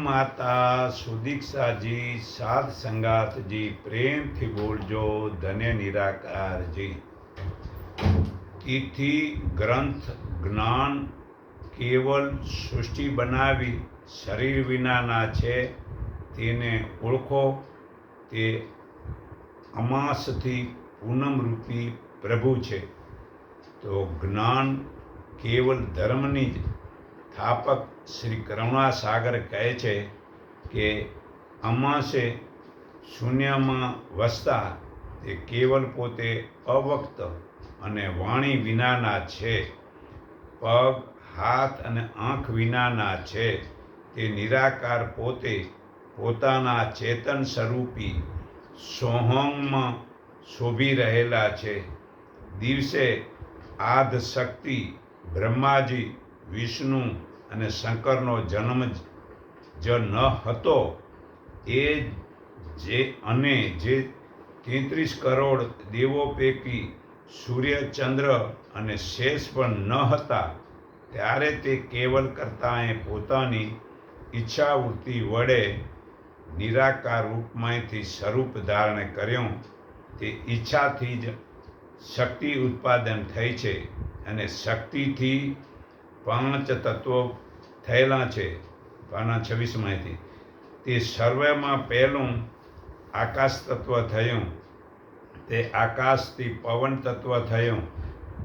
માતા સુદીક્ષાજી સાત સંગાતજી પ્રેમથી બોલજો, ધન્ય નિરાકારજી. તિથિ ગ્રંથ જ્ઞાન કેવલ સૃષ્ટિ બનાવી શરીર વિનાના છે, તેને ઓળખો. તે અમાસથી પૂનમરૂપી પ્રભુ છે. તો જ્ઞાન કેવલ ધર્મની જ સ્થાપક શ્રી કરુણાસાગર કહે છે કે અમાસે શૂન્યમાં વસતા તે કેવલ પોતે અવક્ત અને વાણી વિનાના છે. પગ, હાથ અને આંખ વિનાના છે. તે નિરાકાર પોતે પોતાના ચેતન સ્વરૂપી સોહંગમાં શોભી રહેલા છે. દિવસે આદ શક્તિ બ્રહ્માજી, વિષ્ણુ અને શંકરનો જન્મ જ ન હતો, એ જે અને જે તેત્રીસ કરોડ દેવો પૈકી સૂર્ય ચંદ્ર અને શેષ પણ ન હતા, ત્યારે તે કેવલ કરતાંએ પોતાની ઈચ્છાવૃત્તિ વડે નિરાકાર રૂપમાંથી સ્વરૂપ ધારણ કર્યું. તે ઈચ્છાથી જ શક્તિ ઉત્પાદન થઈ છે અને શક્તિથી પાંચ તત્વો થયેલા છે. પાના છવ્વીસમાંથી તે સર્વમાં પહેલું આકાશ તત્વ થયું. તે આકાશથી પવન તત્વ થયું.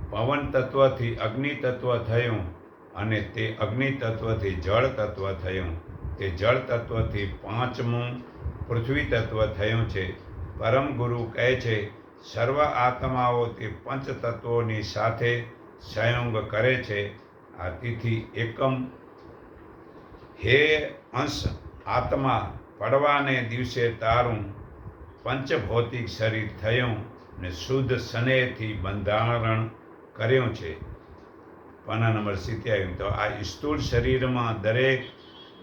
પવન તત્વથી અગ્નિ તત્વ થયું અને તે અગ્નિ તત્વથી જળ તત્વ થયું. તે જળ તત્વથી પાંચમું પૃથ્વી તત્વ થયું છે. પરમ ગુરુ કહે છે, સર્વ આત્માઓ તે પંચ તત્વોની સાથે સંયોગ કરે છે. આ તિથિ એકમ. હે અંશ આત્મા, પડવાને દિવસે તારું પંચભૌતિક શરીર થયું ને શુદ્ધ સનેહથી બંધારણ કર્યું છે. પાના નંબર સિત્યાવીસ. તો આ સ્થૂળ શરીરમાં દરેક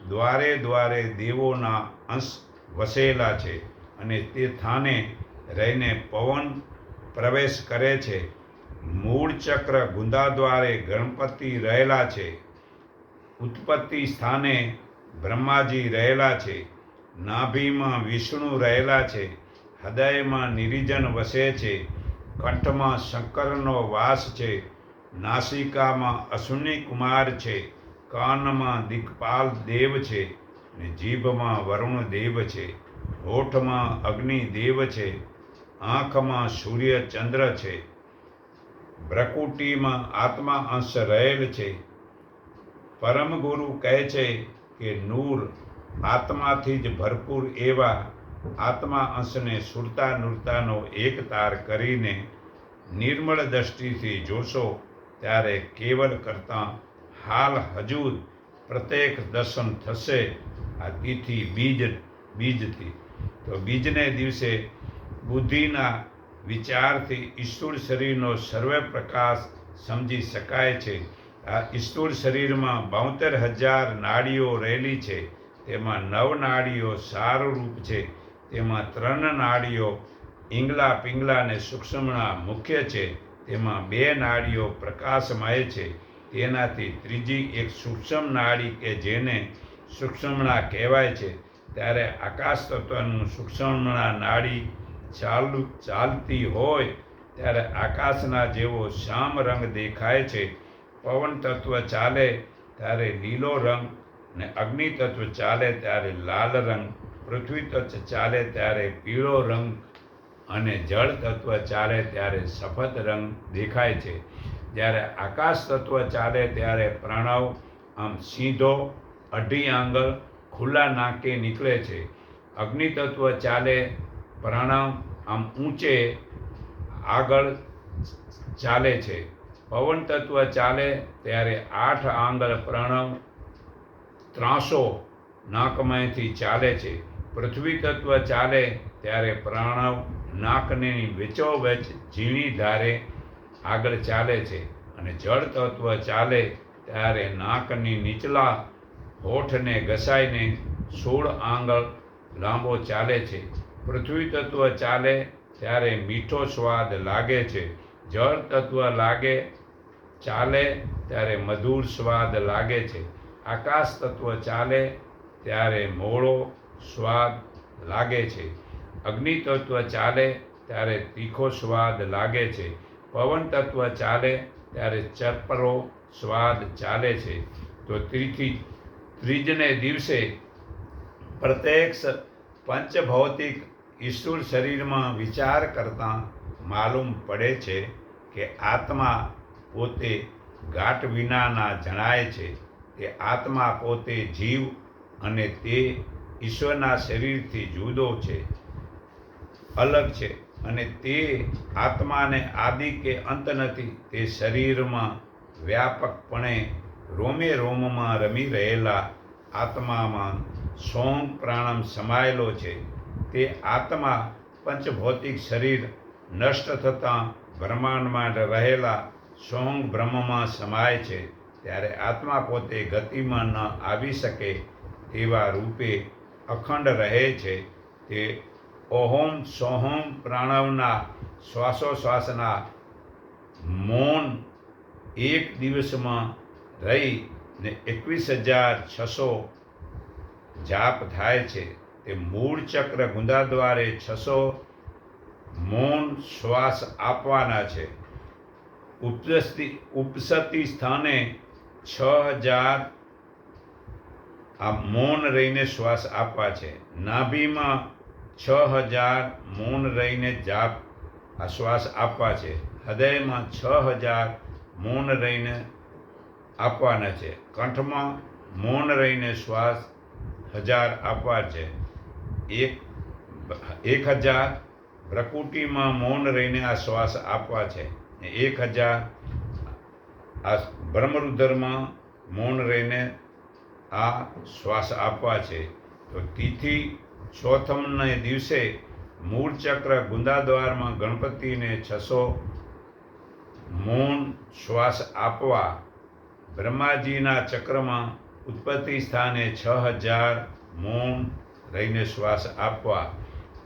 દ્વારે દ્વારે દેવોના અંશ વસેલા છે અને તે થાને રહીને પવન પ્રવેશ કરે છે. મૂળ ચક્ર ગુંદા દ્વારે ગણપતિ રહેલા છે. ઉત્પત્તિ સ્થાને બ્રહ્માજી રહેલા છે. નાભીમાં વિષ્ણુ રહેલા છે. હૃદયમાં નિરીજન વસે છે. કંઠમાં શંકરનો વાસ છે. નાસિકામાં અશ્વિની કુમાર છે. કાનમાં દિગપાલ દેવ છે ને જીભમાં વરુણ દેવ છે. હોઠમાં અગ્નિ દેવ છે. આંખમાં સૂર્ય ચંદ્ર છે. ભ્રકુટીમાં આત્મા અંશ રહેલ છે. પરમ ગુરુ કહે છે કે નૂર આત્માથી જ ભરપૂર એવા આત્મા અંશને સુરતા નૂરતાનો એક તાર કરીને નિર્મળ દ્રષ્ટિથી જોશો ત્યારે કેવલ કરતાં હાલ હજુ પ્રત્યેક દર્શન થશે. આ તિથિ બીજ, બીજથી. તો બીજને દિવસે બુદ્ધિના વિચારથી ઈશ્વર શરીરનો સર્વે પ્રકાશ સમજી શકાય છે. આ ઈશ્વર શરીરમાં બોતેર હજાર નાડીઓ રહેલી છે. તેમાં નવ નાડીઓ સારરૂપ છે. તેમાં ત્રણ નાડીઓ ઈંગલા પિંગલા અને સૂક્ષ્મણા મુખ્ય છે. તેમાં બે નાડીઓ પ્રકાશમય છે. તેનાથી ત્રીજી એક સૂક્ષ્મ નાડી કે જેને સૂક્ષ્મણા કહેવાય છે. ત્યારે આકાશ તત્વનું સૂક્ષ્મણા નાડી ચાલુ ચાલતી હોય ત્યારે આકાશના જેવો શ્યામ રંગ દેખાય છે. પવન તત્વ ચાલે ત્યારે લીલો રંગ ને અગ્નિ તત્વ ચાલે ત્યારે લાલ રંગ, પૃથ્વી તત્વ ચાલે ત્યારે પીળો રંગ અને જળ તત્વ ચાલે ત્યારે સફેદ રંગ દેખાય છે. જ્યારે આકાશ તત્વ ચાલે ત્યારે પ્રણવ, આમ સીધો અઢી આંગળ ખુલ્લા નાકે નીકળે છે. અગ્નિ તત્વ ચાલે પ્રણવ આમ ઊંચે આગળ ચાલે છે. પવન તત્વ ચાલે ત્યારે આઠ આંગળ પ્રણવ ત્રાસો નાકમાંથી ચાલે છે. પૃથ્વી તત્વ ચાલે ત્યારે પ્રણવ નાકની વેચોવેચ ઝીણી ધારે આગળ ચાલે છે અને જળ તત્વ ચાલે ત્યારે નાકની નીચલા હોઠને ઘસાઈને સોળ આંગળ લાંબો ચાલે છે. પૃથ્વી તત્વ ચાલે ત્યારે મીઠો સ્વાદ લાગે છે. જળ તત્વ લાગે, ચાલે ત્યારે મધુર સ્વાદ લાગે છે. આકાશ તત્વ ચાલે ત્યારે મોળો સ્વાદ લાગે છે. અગ્નિ તત્વ ચાલે ત્યારે તીખો સ્વાદ લાગે છે. પવન તત્વ ચાલે ત્યારે ચરપરો સ્વાદ ચાલે છે. તો ત્રીથી ત્રીજને દિવસે પ્રત્યક્ષ પંચભૌતિક ઈશ્વર શરીરમાં વિચાર કરતાં માલુમ પડે છે કે આત્મા પોતે ગાંઠ વિનાના જણાય છે તે આત્મા પોતે જીવ અને તે ઈશ્વરના શરીરથી જુદો છે, અલગ છે અને તે આત્માને આદિ કે અંત નથી, તે શરીરમાં વ્યાપકપણે રોમે રોમમાં રમી રહેલા આત્મામાં સોંગ પ્રાણમ સમાયેલો છે. તે આત્મા પંચભૌતિક શરીર નષ્ટ થતાં બ્રહ્માંડમાં રહેલા સોંગ બ્રહ્મમાં સમાય છે. ત્યારે આત્મા પોતે ગતિમાં ન આવી શકે તેવા રૂપે અખંડ રહે છે. તે ઓહોમ સોહોમ પ્રાણવના શ્વાસોશ્વાસના મૌન એક દિવસમાં રહી ને એકવીસ હજાર છસો જાપ થાય છે. તે મૂળ ચક્ર ગુંદા દ્વારે છસો મૌન શ્વાસ આપવાના છે. ઉપસતી ઉપસતી સ્થાને છ હજાર આ મૌન રહીને શ્વાસ આપવા છે. નાભીમાં છ હજાર મૌન રહીને જાપ, આ શ્વાસ આપવા છે. હૃદયમાં છ હજાર મૌન રહીને આપવાના છે. કંઠમાં મૌન રહીને શ્વાસ હજાર આપવા છે. એક એક હજાર પ્રકૃતિમાં મૌન રહીને આ શ્વાસ આપવા છે. એક હજાર આ બ્રહ્મરુદ્રમાં મૌન રહીને આ શ્વાસ આપવા છે. તો તિથિ ચોથમને દિવસે મૂળ ચક્ર ગુંદાદ્વારમાં ગણપતિને છસો મૌન શ્વાસ આપવા બ્રહ્માજીના ચક્રમાં ઉત્પત્તિ સ્થાને છ હજાર મૌન રહીને શ્વાસ આપવા.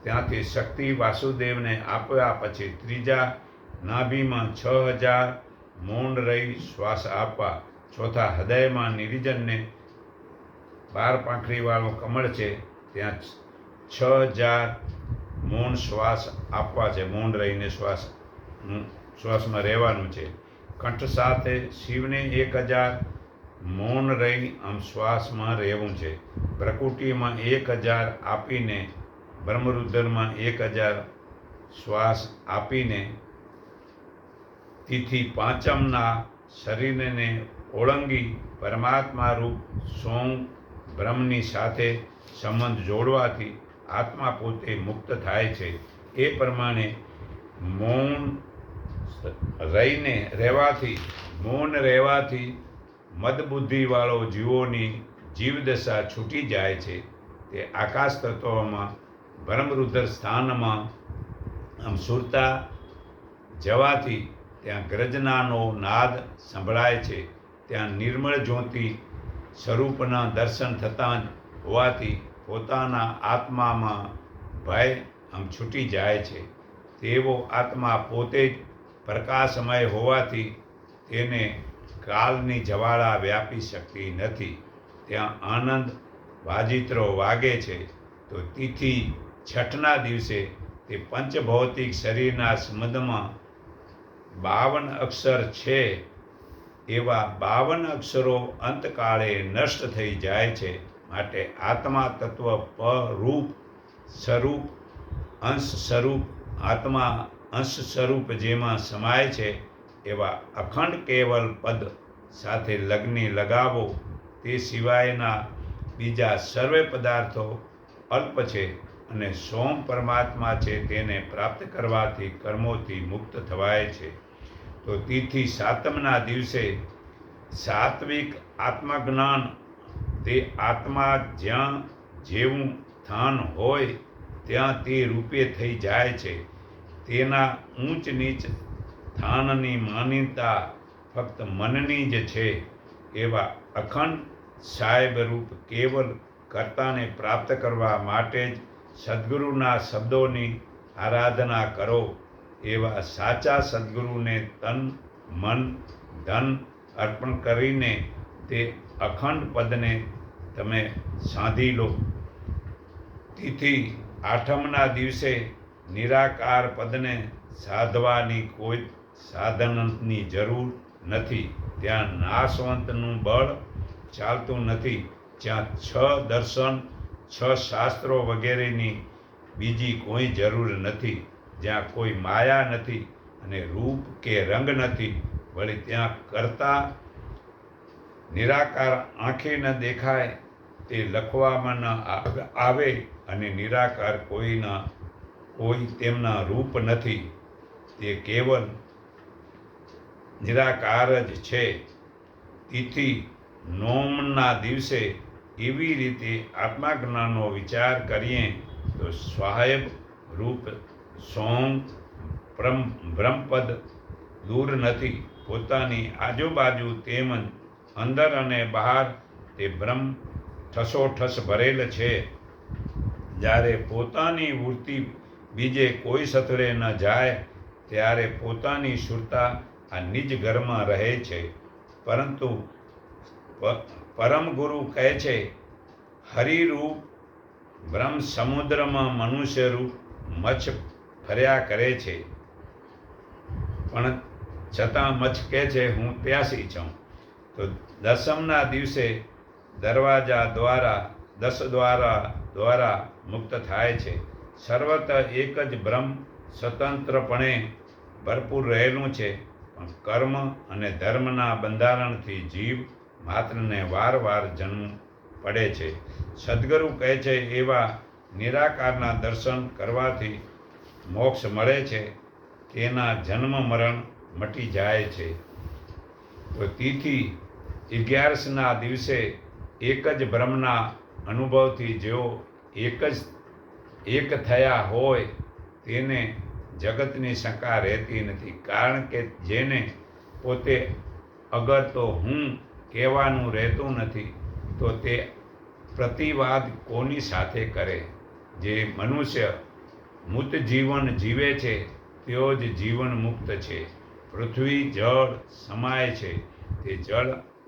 ત્યાંથી શક્તિ વાસુદેવને આપ્યા પછી ત્રીજા નાભીમાં છ હજાર મૌન રહી શ્વાસ આપવા. ચોથા હૃદયમાં નિરીજનને બાર પાંખડીવાળું કમળ છે, ત્યાં છ હજાર મૌન શ્વાસ આપવા છે, મૌન રહીને શ્વાસ, શ્વાસમાં રહેવાનું છે. કંઠ સાથે શિવને એક હજાર મૌન રહી આમ શ્વાસમાં રહેવું છે. પ્રકૃતિમાં એક હજાર આપીને, બ્રહ્મરુદ્રમાં એક હજાર શ્વાસ આપીને, તિથિ પાંચમના શરીરને ઓળંગી પરમાત્મા રૂપ સોંગ બ્રહ્મની સાથે સંબંધ જોડવાથી આત્મા પોતે મુક્ત થાય છે. એ પ્રમાણે મૌન રહીને રહેવાથી, મૌન રહેવાથી મદબુદ્ધિવાળો જીવોની જીવદશા છૂટી જાય છે, તે આકાશ તત્વોમાં, બ્રહ્મરુદ્ર સ્થાનમાં, આમ સુરતા જવાથી ત્યાં ગ્રજનાનો નાદ સંભળાય છે. ત્યાં નિર્મળ જ્યોતિ સ્વરૂપના દર્શન થતાં હોવાથી પોતાના આત્મામાં ભય આમ છૂટી જાય છે. તેવો આત્મા પોતે જ પ્રકાશમય હોવાથી તેને કાલની જવાળા વ્યાપી શકતી નથી. ત્યાં આનંદ વાજિત્રો વાગે છે. તો તિથિ છઠના દિવસે તે પંચભૌતિક શરીરના સંબંધમાં બાવન અક્ષર છે. એવા બાવન અક્ષરો અંતકાળે નષ્ટ થઈ જાય છે. માટે આત્મા તત્વ પરૂપ સ્વરૂપ, અંશ સ્વરૂપ, આત્મા અંશ સ્વરૂપ જેમાં સમાય છે. એવા અખંડ કેવલ પદ સાથે લગ્ની લગાવો. તે સિવાયના બીજા સર્વે પદાર્થો અલ્પ છે અને સોમ પરમાત્મા છે તેને પ્રાપ્ત કરવાથી કર્મોથી મુક્ત થવાય છે. તો તિથિ સાતમના દિવસે સાત્વિક આત્મજ્ઞાન, તે આત્મા જ્યાં જેવું સ્થાન હોય, ત્યાં તે રૂપે થઈ જાય છે. તેના ઊંચ નીચ સ્થાનની માન્યતા ફક્ત મનની જ છે. એવા અખંડ સાહેબ રૂપ કેવલ કર્તાને પ્રાપ્ત કરવા માટે જ સદગુરુના શબ્દોની આરાધના કરો. એવા સાચા સદગુરુને તન, મન, ધન અર્પણ કરીને તે અખંડ પદને તમે સાધી લો. તિથિ આઠમના દિવસે નિરાકાર પદને સાધવાની કોઈ સાધનની જરૂર નથી. ત્યાં નાશવંતનું બળ ચાલતું નથી. જ્યાં છ દર્શન, છ શાસ્ત્રો વગેરેની બીજી કોઈ જરૂર નથી. જ્યાં કોઈ માયા નથી અને રૂપ કે રંગ નથી. વળી ત્યાં કરતા નિરાકાર આંખે ન દેખાય તે લખવામાં ન આવે અને નિરાકાર કોઈના, કોઈ તેમના રૂપ નથી. તે કેવલ નિરાકાર જ છે. તિથિ નોમના દિવસે એવી રીતે આત્માજ્ઞાનનો વિચાર કરીએ તો સ્વાયબ રૂપ સોમ બ્રહ્મ બ્રહ્મપદ દૂર નથી. પોતાની આજુબાજુ તેમજ અંદર અને બહાર તે બ્રહ્મ ઠસોઠસ ભરેલ છે. જ્યારે પોતાની વૃત્તિ બીજે કોઈ સથળે ન જાય, ત્યારે પોતાની સુરતા આ નિજ ઘરમાં રહે છે. પરંતુ પરમ ગુરુ કહે છે, હરિરૂપ બ્રહ્મ સમુદ્રમાં મનુષ્ય રૂપ મચ્છ ફર્યા કરે છે. પણ છતાં મચ્છ કહે છે, હું પ્યાસી છું. તો દસમના દિવસે દરવાજા દ્વારા, દસ દ્વારા દ્વારા મુક્ત થાય છે. સર્વત એક જ બ્રહ્મ સ્વતંત્રપણે ભરપૂર રહેલું છે. પણ કર્મ અને ધર્મના બંધારણથી જીવ માત્રને વાર વાર જન્મ પડે છે. સદગુરુ કહે છે, એવા નિરાકારના દર્શન કરવાથી મોક્ષ મળે છે. તેના જન્મ મરણ મટી જાય છે. તો તિથિ અગિયારસના દિવસે એક જ બ્રહ્મના અનુભવથી જેઓ એક જ, એક થયા હોય, તેને જગતની શંકા રહેતી નથી. કારણ કે જેને પોતે અગર તો હું કહેવાનું રહેતું નથી, તો તે પ્રતિવાદ કોની સાથે કરે? જે મનુષ્ય મુક્ત જીવન જીવે છે, તેઓ જ જીવન મુક્ત છે. પૃથ્વી, જળ સમાય છે. તે જળ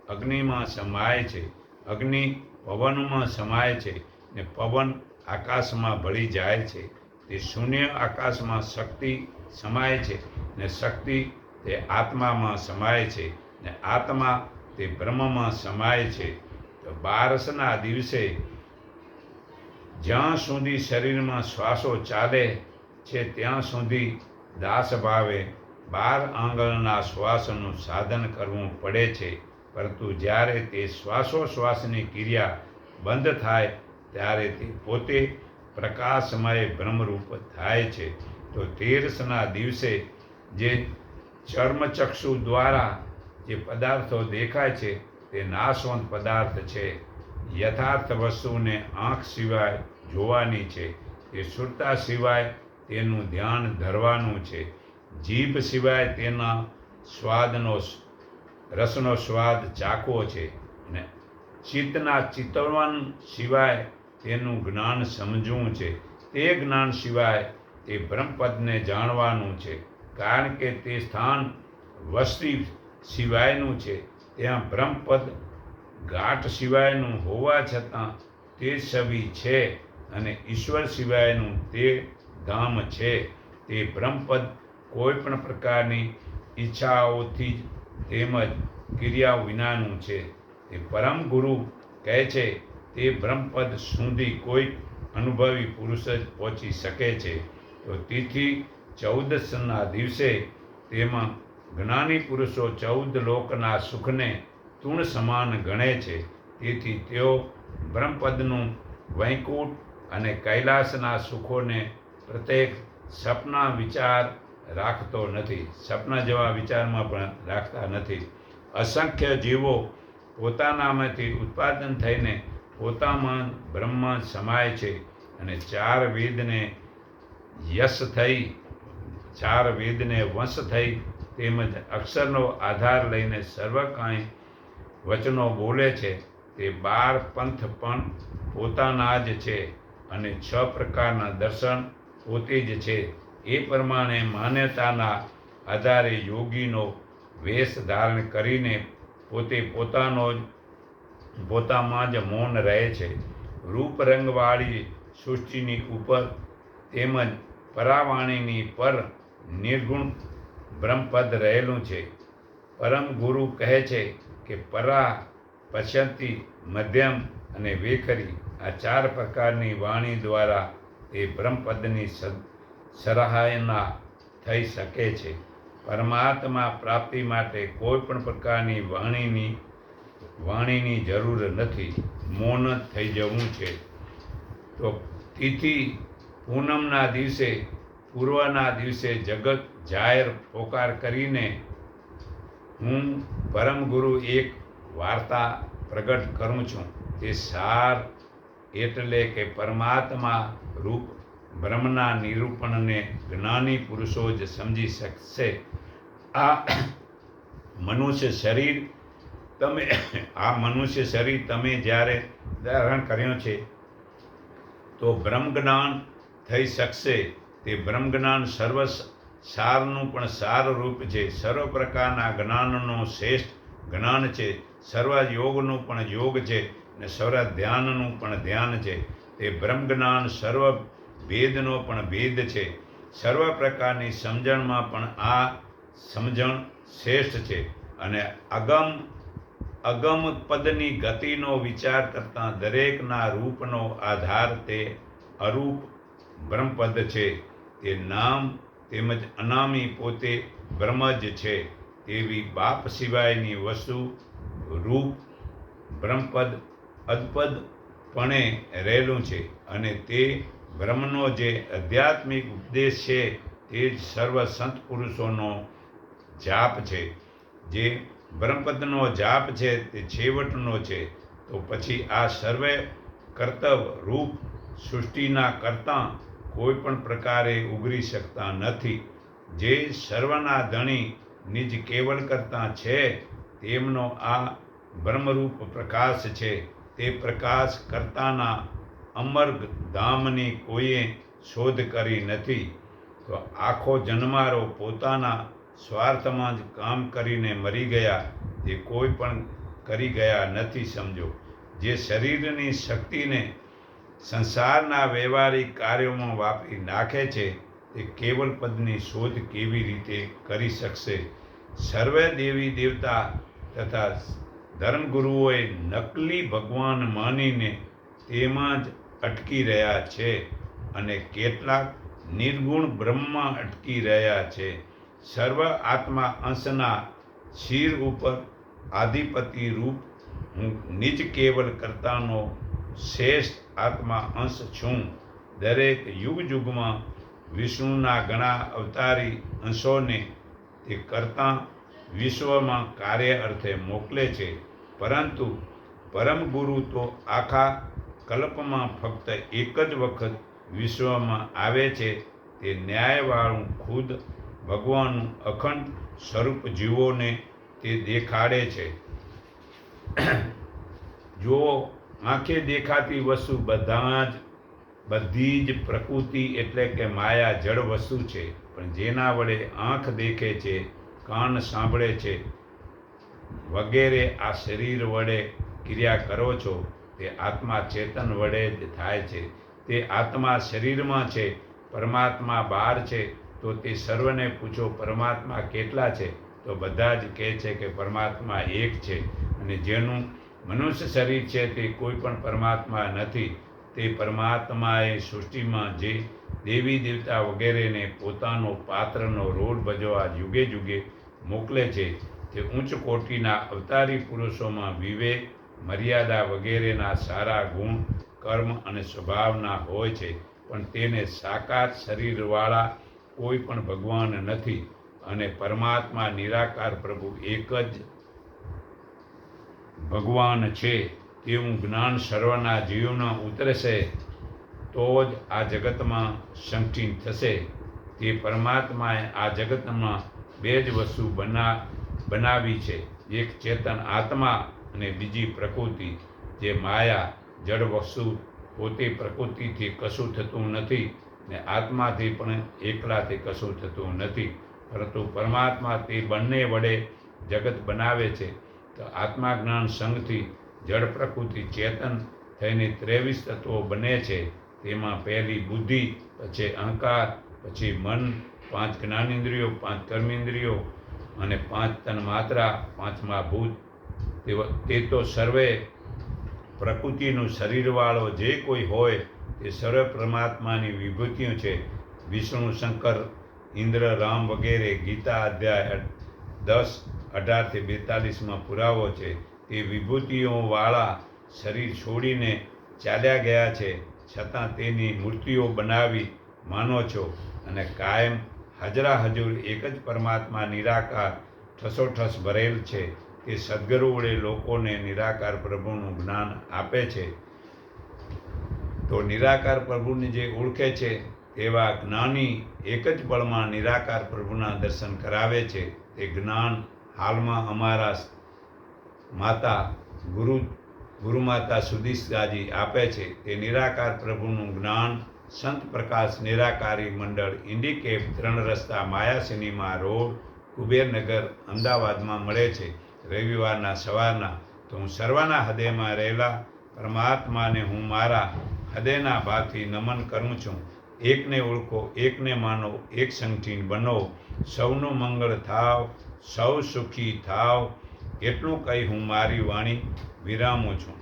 અગ્નિમાં સમાય છે. અગ્નિ પવનમાં સમાય છે ને પવન આકાશમાં ભળી જાય છે. તે શૂન્ય આકાશમાં શક્તિ સમાય છે ને શક્તિ તે આત્મામાં સમાય છે ને આત્મા તે બ્રહ્મમાં સમાય છે. તો બારસના દિવસે જ્યાં સુધી શરીરમાં શ્વાસો ચાલે છે, ત્યાં સુધી દાસ ભાવે બાર આંગણના શ્વાસનું સાધન કરવું પડે છે. પરંતુ જ્યારે તે શ્વાસોશ્વાસની ક્રિયા બંધ થાય, ત્યારે તે પોતે પ્રકાશમય બ્રહ્મરૂપ થાય છે. તો તેરસના દિવસે જે ચર્મચક્ષુ દ્વારા જે પદાર્થો દેખાય છે, તે નાશવંત પદાર્થ છે. યથાર્થ વસ્તુને આંખ સિવાય જોવાની છે. તે સુરતા સિવાય તેનું ધ્યાન ધરવાનું છે. જીભ સિવાય તેના સ્વાદનો રસનો સ્વાદ ચાખવો છે. અને ચિત્તના ચિતવન સિવાય તેનું જ્ઞાન સમજવું છે. તે જ્ઞાન સિવાય તે બ્રહ્મપદને જાણવાનું છે. કારણ કે તે સ્થાન વસ્તી સિવાયનું છે. ત્યાં બ્રહ્મપદ ગાંઠ સિવાયનું હોવા છતાં તે છબી છે અને ઈશ્વર સિવાયનું તે ધામ છે. તે બ્રહ્મપદ કોઈ પણ પ્રકારની ઈચ્છાઓથી જ તેમજ ક્રિયાઓ વિનાનું છે. તે પરમ ગુરુ કહે છે તે બ્રહ્મપદ સુધી કોઈ અનુભવી પુરુષ જ પહોંચી શકે છે. તો તિથિ ચૌદસના દિવસે તેમાં જ્ઞાની પુરુષો ચૌદ લોકના સુખને તુણ સમાન ગણે છે. તેથી તેઓ બ્રહ્મપદનું વૈકુંઠ અને કૈલાસના સુખોને પ્રત્યેક સપના વિચાર રાખતો નથી. સપના જેવા વિચારમાં પણ રાખતા નથી. અસંખ્ય જીવો પોતાનામાંથી ઉત્પાદન થઈને પોતામાં બ્રહ્મ સમાય છે અને ચાર વેદને યશ થઈ, ચાર વેદને વંશ થઈ તેમજ અક્ષરનો આધાર લઈને સર્વ કાંઈ વચનો બોલે છે. તે બાર પંથ પણ પોતાના જ છે અને છ પ્રકારના દર્શન પોતે જ છે. એ પ્રમાણે માન્યતાના આધારે યોગીનો વેશ ધારણ કરીને પોતે પોતાનો જ પોતામાં જ મૌન રહે છે. રૂપ રંગવાળી સૃષ્ટિની ઉપર તેમજ પરાવાણીની પર નિર્ગુણ બ્રહ્મપદ રહેલું છે. પરમ ગુરુ કહે છે કે પરા, પશ્યંતી, મધ્યમ અને વેખરી આ ચાર પ્રકારની વાણી દ્વારા તે બ્રહ્મપદની સરાહના થઈ શકે છે. પરમાત્મા પ્રાપ્તિ માટે કોઈ પણ પ્રકારની વાણીની વાણીની જરૂર નથી. મૌન થઈ જવું છે. તો તિથિ પૂનમના દિવસે, પૂર્વના દિવસે જગત જાહેર પોકાર કરીને હું પરમ ગુરુ એક વાર્તા પ્રગટ કરું છું. તે સાર એટલે કે પરમાત્મા રૂપ બ્રહ્મના નિરૂપણને જ્ઞાની પુરુષો જ સમજી શકશે. આ મનુષ્ય શરીર તમે આ મનુષ્ય શરીર તમે જ્યારે ધારણ કર્યું છે, તો બ્રહ્મજ્ઞાન થઈ શકશે. તે બ્રહ્મજ્ઞાન સર્વ સારનું પણ સાર રૂપ છે. સર્વ પ્રકારના જ્ઞાનનો શ્રેષ્ઠ જ્ઞાન છે. સર્વ યોગનું પણ યોગ છે અને સર્વ ધ્યાનનું પણ ધ્યાન છે. તે બ્રહ્મજ્ઞાન સર્વ ભેદનો પણ ભેદ છે. સર્વ પ્રકારની સમજણમાં પણ આ સમજણ શ્રેષ્ઠ છે. અને અગમ અગમ પદની ગતિનો વિચાર કરતાં દરેકના રૂપનો આધાર તે અરૂપ બ્રહ્મપદ છે. તે નામ તેમજ અનામી પોતે બ્રહ્મ જ છે. તેવી બાપ સિવાયની વસ્તુ રૂપ બ્રહ્મપદ અદપદપણે રહેલું છે અને તે બ્રહ્મનો જે આધ્યાત્મિક ઉપદેશ છે તે જ સર્વ સંત પુરુષોનો જાપ છે, જે બ્રહ્મપદનો જાપ છે, તે છેવટનો છે, તો પછી આ સર્વે કર્તવ રૂપ સૃષ્ટિના કરતાં કોઈ પણ પ્રકારે ઉગરી શકતા નથી. જે સર્વના ધણી નિજ કેવળ કરતાં છે, તેમનો આ બ્રહ્મરૂપ પ્રકાશ છે. તે પ્રકાશ કરતાના અમર ધામની કોઈએ શોધ કરી નથી. તો આખો જન્મારો પોતાના સ્વાર્થમાં જ કામ કરીને મરી ગયા તે કોઈ પણ કરી ગયા નથી સમજો. જે શરીરની શક્તિને સંસારના વ્યવહારિક કાર્યોમાં વાપરી નાખે છે તે કેવલ પદની શોધ કેવી રીતે કરી શકશે? સર્વે દેવી દેવતા તથા ધર્મગુરુઓએ નકલી ભગવાન માનીને તેમાં જ અટકી રહ્યા છે અને કેટલાક નિર્ગુણ બ્રહ્મમાં અટકી રહ્યા છે. સર્વ આત્મા અંશના શિર ઉપર આધિપતિ રૂપ હું નિજ કેવલ કરતાનો શ્રેષ્ઠ આત્મા અંશ છું. દરેક યુગ યુગમાં વિષ્ણુના ઘણા અવતારી અંશોને તે કરતાં વિશ્વમાં કાર્ય અર્થે મોકલે છે. પરંતુ પરમ ગુરુ તો આખા કલ્પમાં ફક્ત એક જ વખત વિશ્વમાં આવે છે. તે ન્યાયવાળું ખુદ ભગવાનનું અખંડ સ્વરૂપ જીવોને તે દેખાડે છે. જો આંખે દેખાતી વસ્તુ બધા જ, બધી જ પ્રકૃતિ એટલે કે માયા જળ વસ્તુ છે. પણ જેના વડે આંખ દેખે છે, કાન સાંભળે છે, વગેરે આ શરીર વડે ક્રિયા કરો છો, તે આત્મા ચેતન વડે જ થાય છે. તે આત્મા શરીરમાં છે, પરમાત્મા બહાર છે તો તે સર્વને પૂછો, પરમાત્મા કેટલા છે? તો બધા જ કહે છે કે, પરમાત્મા એક છે. અને જેનું મનુષ્ય શરીર છે તે કોઈ પણ પરમાત્મા નથી. તે પરમાત્માએ સૃષ્ટિમાં જે દેવી દેવતા વગેરેને પોતાનો પાત્રનો રોલ ભજવા યુગે યુગે મોકલે છે, તે ઉચ્ચ કોટીના અવતારી પુરુષોમાં વિવેક, મર્યાદા વગેરેના સારા ગુણ, કર્મ અને સ્વભાવના હોય છે, પણ તેને સાકાર શરીરવાળા કોઈ પણ ભગવાન નથી અને પરમાત્મા નિરાકાર પ્રભુ એક જ ભગવાન છે તેવું જ્ઞાન સર્વના જીવના ઉતરશે તો જ આ જગતમાં સંકિન થશે. તે પરમાત્માએ આ જગતમાં બે જ વસ્તુ બના, બનાવી છે. એક ચેતન આત્મા અને બીજી પ્રકૃતિ, જે માયા, જડ વસ્તુ પોતે પ્રકૃતિથી કશું થતું નથી. ને આત્માથી પણ એકલાથી કશું થતું નથી. પરંતુ પરમાત્મા તે બંને વડે જગત બનાવે છે. તો આત્મા જ્ઞાન સંઘથી જળ પ્રકૃતિ ચેતન થઈને ત્રેવીસ તત્વો બને છે. તેમાં પહેલી બુદ્ધિ, પછી અહંકાર, પછી મન, પાંચ જ્ઞાનેન્દ્રિયો, પાંચ કર્મેન્દ્રિયો અને પાંચ તન્માત્રા, પાંચમા ભૂત. તે તો સર્વે પ્રકૃતિનું શરીરવાળો જે કોઈ હોય તે સર્વ પરમાત્માની વિભૂતિઓ છે. વિષ્ણુ, શંકર, ઇન્દ્ર, રામ વગેરે ગીતા અધ્યાય દસ અઢારથી બેતાલીસમાં પુરાવો છે. તે વિભૂતિઓવાળા શરીર છોડીને ચાલ્યા ગયા છે. છતાં તેની મૂર્તિઓ બનાવી માનો છો અને કાયમ હાજરા હજુર એક જ પરમાત્મા નિરાકાર ઠસોઠસ ભરેલ છે. તે સદગુરુ વડે લોકોને નિરાકાર પ્રભુનું જ્ઞાન આપે છે. તો નિરાકાર પ્રભુને જે ઓળખે છે તેવા જ્ઞાની એક જ પળમાં નિરાકાર પ્રભુના દર્શન કરાવે છે. તે જ્ઞાન હાલમાં અમારા માતા ગુરુ ગુરુમાતા સુદીશાજી આપે છે. તે નિરાકાર પ્રભુનું જ્ઞાન સંત પ્રકાશ નિરાકારી મંડળ ઇન્ડિકેપ ત્રણ રસ્તા માયા સિનેમા રોડ, કુબેરનગર અમદાવાદમાં મળે છે. રવિવારના સવારના તો હું સર્વના હૃદયમાં રહેલા પરમાત્માને હું મારા હૃદયના ભાવથી નમન કરું છું. એકને ઓળખો, એકને માનો, એક સંગઠીન બનો. સૌનું મંગળ થાવ, સૌ સુખી થાવ. એટલું કહી હું મારી વાણી વિરામું છું.